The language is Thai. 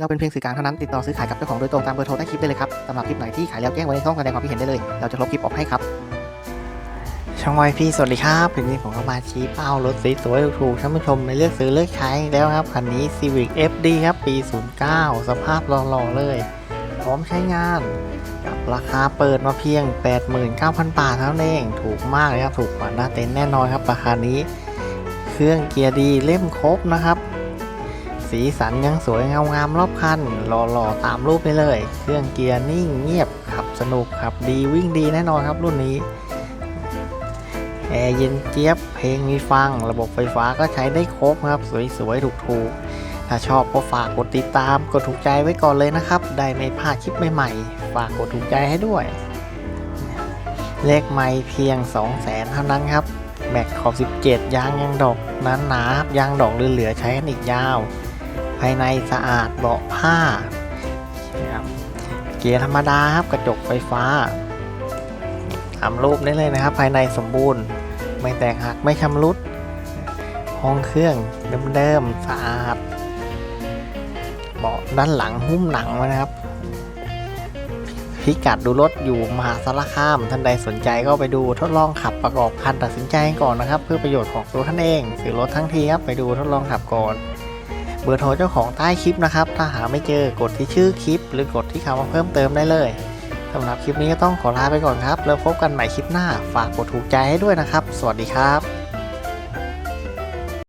เราเป็นเพียงสื่อกลางเท่านั้นติดต่อซื้อขายกับเจ้าของโดยตรงตามเบอร์โทรใต้คลิปได้เลยครับสำหรับคลิปไหนที่ขายแล้วแจ้งไว้ในช่องแสดงความคิดเห็นได้เลย เราจะลบคลิปออกให้ครับ ช่องวายพี่สวัสดีครับวันนี้ผมก็มาชี้เป้ารถสวยๆถูกๆท่านผู้ชมในเลือกซื้อเลือกใช้แล้วครับคันนี้ Civic FD ครับปี 09 สภาพหล่อๆเลย พร้อมใช้งานกับราคาเปิดมาเพียง 89,000 บาทเท่านั้นเองถูกมากเลยครับถูกกว่าหน้าเต็นท์แน่นอนครับราคานี้ เครื่องเกียร์ดีเล่มครบนะครับ สีสันยังสวยเงางามรอบคันหล่อๆตามรูปไปเลย เครื่องเกียร์นิ่งเงียบขับสนุกขับดีวิ่งดีแน่นอนครับรุ่นนี้แอร์เย็นเจี๊ยบ เพลงมีฟัง ระบบไฟฟ้าก็ใช้ได้ครบครับ สวยๆ ถูกๆ ถ้าชอบก็ฝากกดติดตาม กดถูกใจไว้ก่อนเลยนะครับ ได้ไม่พลาดคลิปใหม่ๆ ฝากกดถูกใจให้ด้วย เลขไม่เพียง 200,000เท่านั้นครับ แม็กขอบ 17 ยางยังดอกนั้นหนา ยางดอกเหลือๆใช้กันอีกยาว ภายในสะอาดเบาะผ้านะครับเกียร์ธรรมดาครับกระจกไฟฟ้าทำรูปได้เลยนะครับ ภายในสมบูรณ์ ไม่แตกหักไม่ชำรุด ห้องเครื่องเดิมๆสะอาดเบาะด้านหลังหุ้มหนังไว้นะครับพิกัดดูรถอยู่มหาสารคาม ท่านใดสนใจก็ไปดูทดลองขับประกอบคันตัดสินใจก่อนนะครับ เพื่อประโยชน์ของตัวท่านเอง ซื้อรถทั้งทีครับไปดูทดลองขับก่อน เบอร์โทรเจ้าของใต้คลิปนะครับ ถ้าหาไม่เจอกดที่ชื่อคลิป หรือกดที่คำว่าเพิ่มเติมได้เลยสำหรับคลิปนี้ก็ต้องขอลาไปก่อนครับ แล้วพบกันใหม่คลิปหน้า ฝากกดถูกใจให้ด้วยนะครับ สวัสดีครับ